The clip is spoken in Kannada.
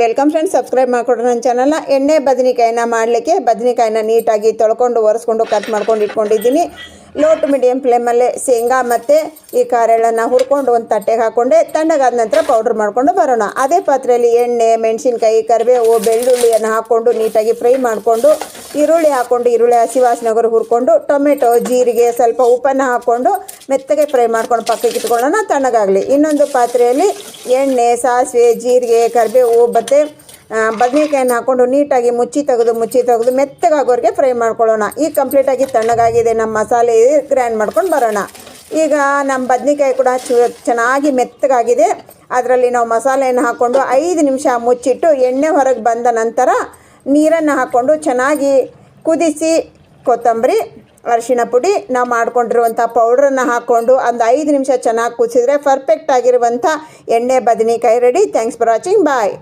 ವೆಲ್ಕಮ್ ಫ್ರೆಂಡ್ಸ್ ಸಬ್ಸ್ಕ್ರೈಬ್ ಮಾಡಿಕೊಡ್ರಿ ನನ್ನ ಚಾನಲ್ನ ಎಣ್ಣೆ ಬದನೆಕಾಯಿನ ಮಾಡಲಿಕ್ಕೆ ಬದನೆಕಾಯಿನ ನೀಟಾಗಿ ತೊಳ್ಕೊಂಡು ಒರೆಸ್ಕೊಂಡು ಕಟ್ ಮಾಡ್ಕೊಂಡು ಇಟ್ಕೊಂಡಿದ್ದೀನಿ. ಲೋ ಟು ಮೀಡಿಯಮ್ ಫ್ಲೇಮಲ್ಲೇ ಶೇಂಗಾ ಮತ್ತು ಈ ಕಾರೆಳನ್ನು ಹುರ್ಕೊಂಡು ಒಂದು ತಟ್ಟೆಗೆ ಹಾಕ್ಕೊಂಡೆ ತಣ್ಣಗಾದ ನಂತರ ಪೌಡ್ರ್ ಮಾಡಿಕೊಂಡು ಬರೋಣ. ಅದೇ ಪಾತ್ರೆಯಲ್ಲಿ ಎಣ್ಣೆ, ಮೆಣಸಿನ್ಕಾಯಿ, ಕರಿಬೇವು, ಬೆಳ್ಳುಳ್ಳಿಯನ್ನು ಹಾಕ್ಕೊಂಡು ನೀಟಾಗಿ ಫ್ರೈ ಮಾಡಿಕೊಂಡು, ಈರುಳ್ಳಿ ಹಾಕ್ಕೊಂಡು ಈರುಳ್ಳಿ ಹಸಿವಾಸನಗರು ಹುರ್ಕೊಂಡು, ಟೊಮೆಟೊ, ಜೀರಿಗೆ ಸ್ವಲ್ಪ ಉಪ್ಪನ್ನು ಹಾಕ್ಕೊಂಡು ಮೆತ್ತಗೆ ಫ್ರೈ ಮಾಡ್ಕೊಂಡು ಪಕ್ಕಕ್ಕೆ ಇಟ್ಕೊಳ್ಳೋಣ. ತಣ್ಣಗಾಗಲಿ. ಇನ್ನೊಂದು ಪಾತ್ರೆಯಲ್ಲಿ ಎಣ್ಣೆ, ಸಾಸಿವೆ, ಜೀರಿಗೆ, ಕರಿಬೇವು ಮತ್ತು ಬದನೆಕಾಯನ್ನು ಹಾಕ್ಕೊಂಡು ನೀಟಾಗಿ ಮುಚ್ಚಿ ತೆಗೆದು ಮುಚ್ಚಿ ತೆಗೆದು ಮೆತ್ತಗಾಗೋರಿಗೆ ಫ್ರೈ ಮಾಡ್ಕೊಳ್ಳೋಣ. ಈಗ ಕಂಪ್ಲೀಟಾಗಿ ತಣ್ಣಗಾಗಿದೆ. ನಮ್ಮ ಮಸಾಲೆ ಗ್ರ್ಯಾಂಡ್ ಮಾಡ್ಕೊಂಡು ಬರೋಣ. ಈಗ ನಮ್ಮ ಬದನೆಕಾಯಿ ಕೂಡ ಚು, ಚೆನ್ನಾಗಿ ಮೆತ್ತಗಾಗಿದೆ. ಅದರಲ್ಲಿ ನಾವು ಮಸಾಲೆಯನ್ನು ಹಾಕ್ಕೊಂಡು ಐದು ನಿಮಿಷ ಮುಚ್ಚಿಟ್ಟು ಎಣ್ಣೆ ಹೊರಗೆ ಬಂದ ನಂತರ ನೀರನ್ನು ಹಾಕ್ಕೊಂಡು ಚೆನ್ನಾಗಿ ಕುದಿಸಿ ಕೊತ್ತಂಬರಿ ಅರಿಶಿಣ ಪುಡಿ, ನಾವು ಮಾಡ್ಕೊಂಡಿರುವಂಥ ಪೌಡ್ರನ್ನು ಹಾಕ್ಕೊಂಡು ಒಂದು ಐದು ನಿಮಿಷ ಚೆನ್ನಾಗಿ ಕುದಿಸಿದ್ರೆ ಪರ್ಫೆಕ್ಟ್ ಆಗಿರುವಂಥ ಎಣ್ಣೆ, ಬದನೆಕಾಯಿ ready thanks for watching bye